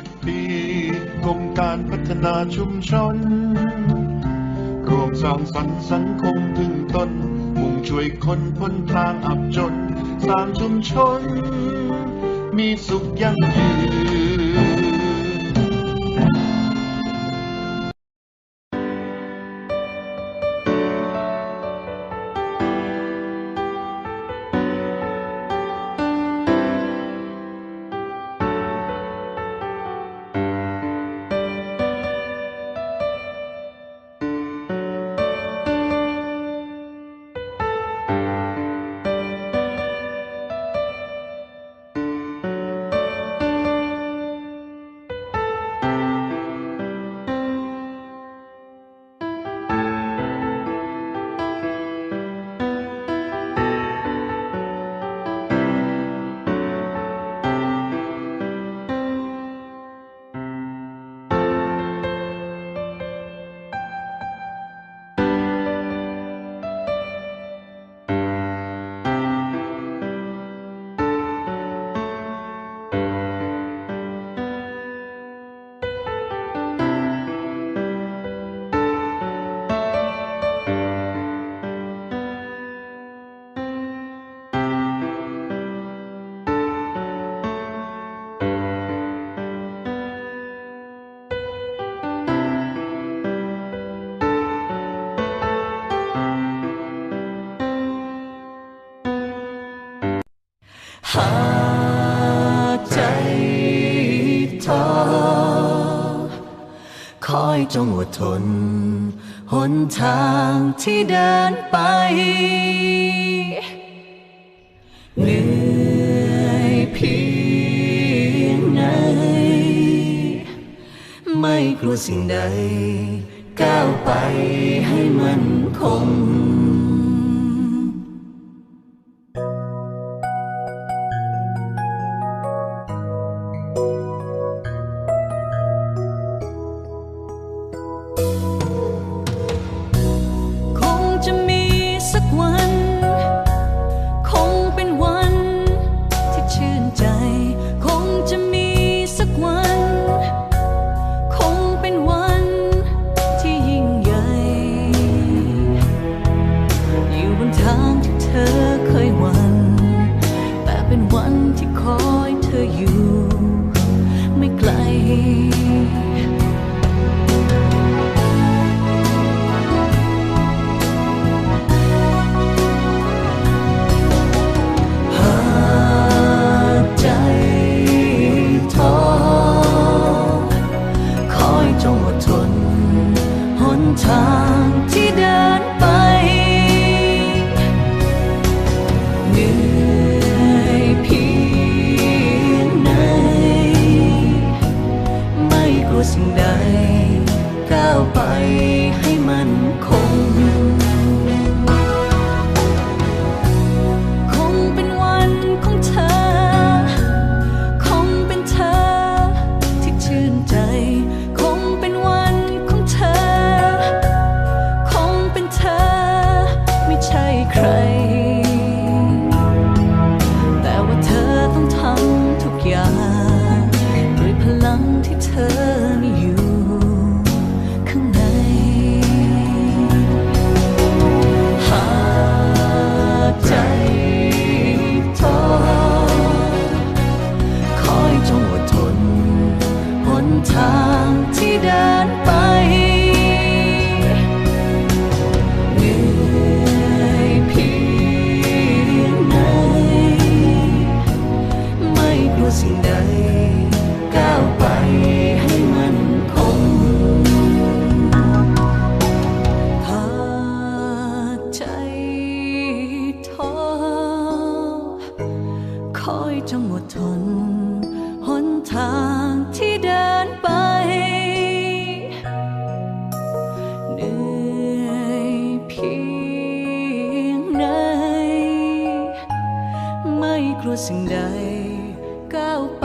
30ปีกรมการพัฒนาชุมชน รวมสร้างสรรค์สังคมพึ่งตน มุ่งช่วยคนพ้นทางอับจน สร้างชุมชน มีสุขยั่งยืน หากใจท้อคอยจงอดทน หนทางที่เดินไป เหนื่อยเพียงไหน ไม่กลัวสิ่งใด ก้าวไปให้มันคง สิ่งใดก้าวไปให้มันคง สิ่งใดก้าวไปให้มันคงหากใจท้อคอยจงอดทนหนทางที่เดินไปไม่กลัวสิ่งใด ก้าวไป